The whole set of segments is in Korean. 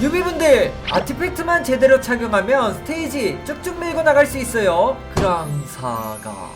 유비분들 아티팩트만 제대로 착용하면 스테이지 쭉쭉 밀고 나갈 수 있어요. 그랑사가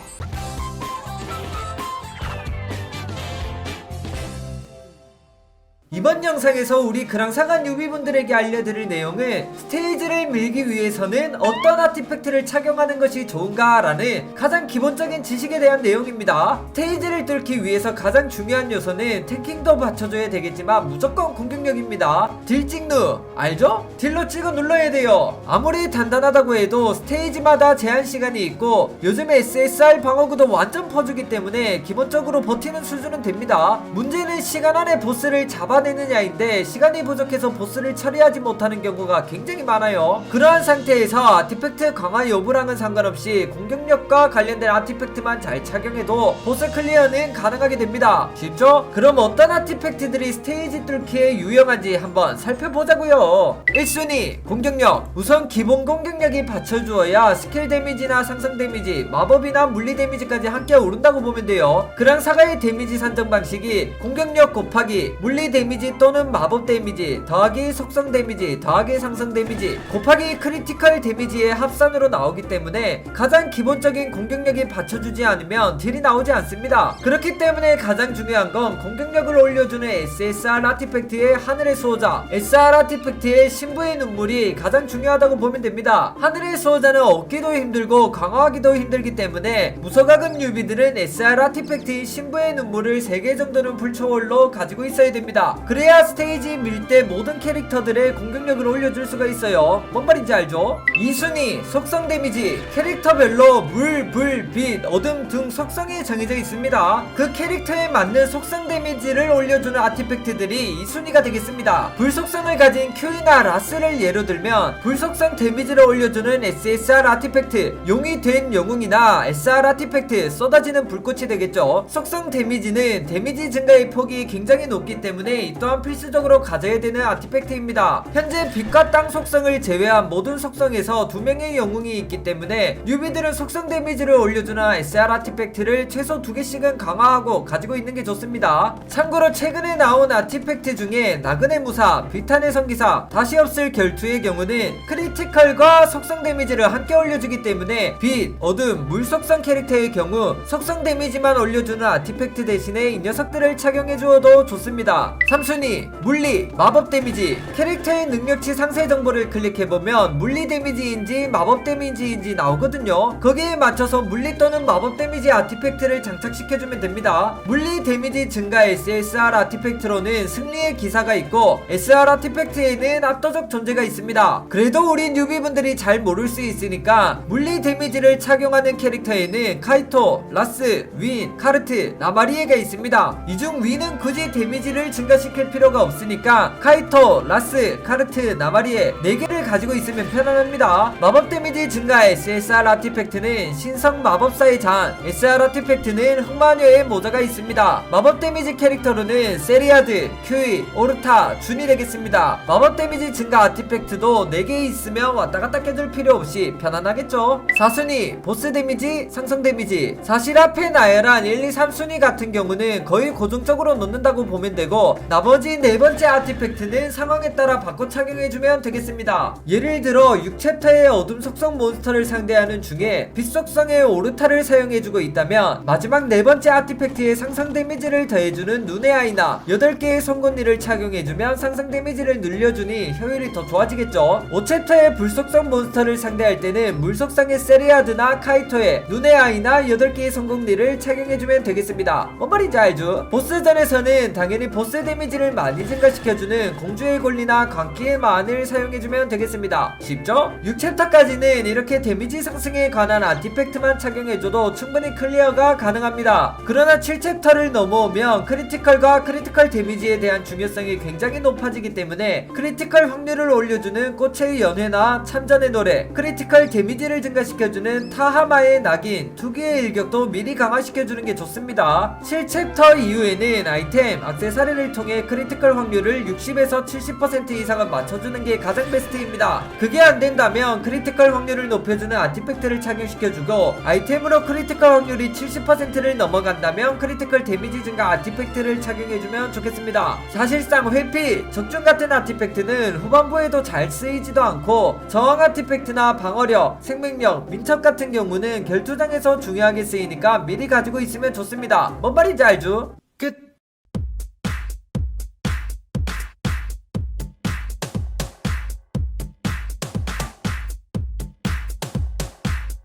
이번 영상에서 우리 그랑사간 유비분들에게 알려드릴 내용은 스테이지를 밀기 위해서는 어떤 아티팩트를 착용하는 것이 좋은가 라는 가장 기본적인 지식에 대한 내용입니다. 스테이지를 뚫기 위해서 가장 중요한 요소는 탱킹도 받쳐줘야 되겠지만 무조건 공격력입니다. 딜 찍누 알죠? 딜로 찍어 눌러야 돼요. 아무리 단단하다고 해도 스테이지마다 제한 시간이 있고 요즘 SSR 방어구도 완전 퍼주기 때문에 기본적으로 버티는 수준은 됩니다. 문제는 시간 안에 보스를 잡아 내느냐인데 시간이 부족해서 보스를 처리하지 못하는 경우가 굉장히 많아요. 그러한 상태에서 아티팩트 강화 여부랑은 상관없이 공격력과 관련된 아티팩트만 잘 착용해도 보스 클리어는 가능하게 됩니다. 쉽죠? 그럼 어떤 아티팩트들이 스테이지 뚫기에 유용한지 한번 살펴보자고요. 1순위 공격력. 우선 기본 공격력이 받쳐주어야 스킬 데미지나 상승 데미지 마법이나 물리 데미지까지 함께 오른다고 보면 돼요. 그랑 사가의 데미지 산정 방식이 공격력 곱하기 물리 데미지 또는 마법 데미지 더하기 속성 데미지 더하기 상승 데미지 곱하기 크리티컬 데미지의 합산으로 나오기 때문에 가장 기본적인 공격력이 받쳐주지 않으면 딜이 나오지 않습니다. 그렇기 때문에 가장 중요한 건 공격력을 올려주는 SSR 아티팩트의 하늘의 수호자. SR 아티팩트의 신부의 눈물이 가장 중요하다고 보면 됩니다. 하늘의 수호자는 얻기도 힘들고 강화하기도 힘들기 때문에 무서각은 유비들은 SR 아티팩트인 신부의 눈물을 3개 정도는 불초월로 가지고 있어야 됩니다 그래야 스테이지 밀 때 모든 캐릭터들의 공격력을 올려줄 수가 있어요. 뭔 말인지 알죠? 2순위 속성 데미지 캐릭터별로 물, 불, 빛, 어둠 등 속성이 정해져 있습니다. 그 캐릭터에 맞는 속성 데미지를 올려주는 아티팩트들이 2순위가 되겠습니다. 불속성을 가진 큐이나 라스를 예로 들면 불속성 데미지를 올려주는 SSR 아티팩트 용이 된 영웅이나 SR 아티팩트 쏟아지는 불꽃이 되겠죠. 속성 데미지는 데미지 증가의 폭이 굉장히 높기 때문에 이 또한 필수적으로 가져야 되는 아티팩트입니다 현재 빛과 땅 속성을 제외한 모든 속성에서 두 명의 영웅이 있기 때문에 뉴비들은 속성 데미지를 올려주는 SR 아티팩트를 최소 두 개씩은 강화하고 가지고 있는 게 좋습니다 참고로 최근에 나온 아티팩트 중에 나그네 무사, 비탄의 성기사, 다시 없을 결투의 경우는 크리티컬과 속성 데미지를 함께 올려주기 때문에 빛, 어둠, 물 속성 캐릭터의 경우 속성 데미지만 올려주는 아티팩트 대신에 이 녀석들을 착용해 주어도 좋습니다. 3순위 물리, 마법 데미지 캐릭터의 능력치 상세 정보를 클릭해보면 물리 데미지인지 마법 데미지인지 나오거든요. 거기에 맞춰서 물리 또는 마법 데미지 아티팩트를 장착시켜주면 됩니다. 물리 데미지 증가 SSR 아티팩트로는 승리의 기사가 있고 SR 아티팩트에는 압도적 존재가 있습니다. 그래도 우리 뉴비분들이 잘 모를 수 있으니까 물리 데미지를 착용하는 캐릭터에는 카이토, 라스, 윈, 카르트, 나마리에가 있습니다. 이 중 윈은 굳이 데미지를 증가시 킬 필요가 없으니까 카이토, 라스, 카르트, 나마리에 4개를 가지고 있으면 편안합니다. 마법 데미지 증가 SSR 아티팩트는 신성 마법사의 잔, SR 아티팩트는 흑마녀의 모자가 있습니다. 마법 데미지 캐릭터로는 세리아드, 큐이, 오르타, 준이 되겠습니다. 마법 데미지 증가 아티팩트도 4개 있으면 왔다 갔다 깨줄 필요 없이 편안하겠죠? 4순위 보스 데미지, 상성 데미지 사실 앞에 나열한 1, 2, 3순위 같은 경우는 거의 고정적으로 놓는다고 보면 되고 나머지 네 번째 아티팩트는 상황에 따라 바꿔 착용해주면 되겠습니다. 예를 들어 6챕터의 어둠 속성 몬스터를 상대하는 중에 빛 속성의 오르타를 사용해주고 있다면 마지막 네 번째 아티팩트의 상상 데미지를 더해주는 눈의 아이나 8개의 송곳니를 착용해주면 상상 데미지를 늘려주니 효율이 더 좋아지겠죠. 5챕터의 불 속성 몬스터를 상대할 때는 물 속성의 세리아드나 카이토의 눈의 아이나 8개의 성공리를 착용해주면 되겠습니다. 뭔 말인지 알죠? 보스전에서는 당연히 보스 데미지 를 많이 증가시켜주는 공주의 권리나 광기의 만을 사용해주면 되겠습니다. 쉽죠? 6챕터까지는 이렇게 데미지 상승에 관한 아티팩트만 착용해줘도 충분히 클리어가 가능합니다. 그러나 7챕터를 넘어오면 크리티컬과 크리티컬 데미지에 대한 중요성이 굉장히 높아지기 때문에 크리티컬 확률을 올려주는 꽃의 연회나 참전의 노래, 크리티컬 데미지를 증가시켜주는 타하마의 낙인, 투기의 일격도 미리 강화시켜주는 게 좋습니다. 7챕터 이후에는 아이템, 악세사리를 통해 중에 크리티컬 확률을 60에서 70% 이상은 맞춰주는 게 가장 베스트입니다. 그게 안 된다면 크리티컬 확률을 높여주는 아티팩트를 착용시켜주고 아이템으로 크리티컬 확률이 70%를 넘어간다면 크리티컬 데미지 증가 아티팩트를 착용해주면 좋겠습니다. 사실상 회피, 적중 같은 아티팩트는 후반부에도 잘 쓰이지도 않고 저항 아티팩트나 방어력, 생명력, 민첩 같은 경우는 결투장에서 중요하게 쓰이니까 미리 가지고 있으면 좋습니다. 뭔 말인지 알죠?